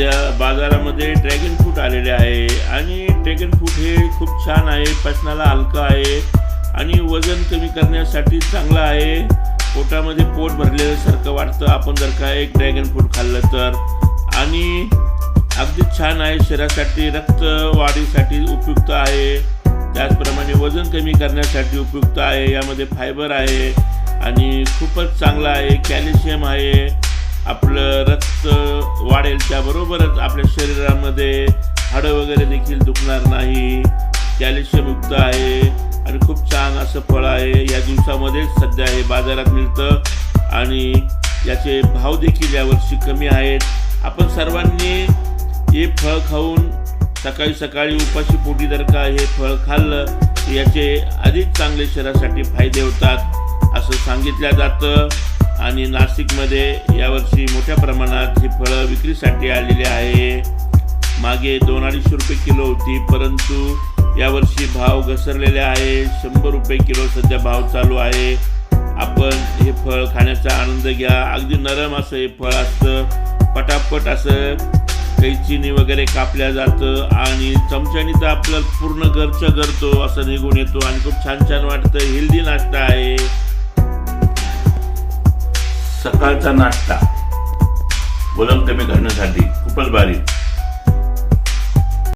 सध्या बाजारामध्ये dragon fruit आलेले आहे. आणि ड्रॅगन फ्रूट हे खूप छान आहे. पचनाला हलकं आहे. आणि वजन कमी करण्यासाठी चांगलं आहे. पोटामध्ये पोट भरलेल्यासारखं वाटतं. आपण जर का एक ड्रॅगन फ्रूट खाल्लं तर. आणि अगदी छान आहे. शरीरासाठी रक्त वाढीसाठी उपयुक्त आहे. त्याचप्रमाणे वजन कमी करण्यासाठी उपयुक्त आहे. यामध्ये फायबर आहे. आणि खूपच चांगलं आहे. कॅल्शियम आहे. आपलं रक्त वाढेल त्याबरोबरच आपल्या शरीरामध्ये हाडं वगैरे देखील दुखणार नाही. कॅल्शियमयुक्त आहे आणि खूप छान असं फळ आहे. या दिवसामध्ये सध्या हे बाजारात मिळतं आणि याचे भाव देखील यावर्षी कमी आहेत. आपण सर्वांनी हे फळ खाऊन सकाळी सकाळी उपाशी पोटी जर का हे फळ खाल्लं याचे अधिक चांगले शरीरासाठी फायदे होतात असं सांगितलं जातं. आणि नाशिकमध्ये यावर्षी मोठ्या प्रमाणात ही फळं विक्रीसाठी आलेली आहे. मागे दोन अडीचशे रुपये किलो होती परंतु यावर्षी भाव घसरलेले आहे. शंभर रुपये किलो सध्या भाव चालू आहे. आपण हे फळ खाण्याचा आनंद घ्या. अगदी नरम असं हे फळ असतं. पटापट असं कैचिनी वगैरे कापल्या जातं आणि चमच्यानी तर आपलं पूर्ण घरचं घरतो असं निघून येतो आणि खूप छान छान वाटतं. हेल्दी नाश्ता आहे. सकाळचा नाश्ता. वजन कमी करण्यासाठी खूपच भारी.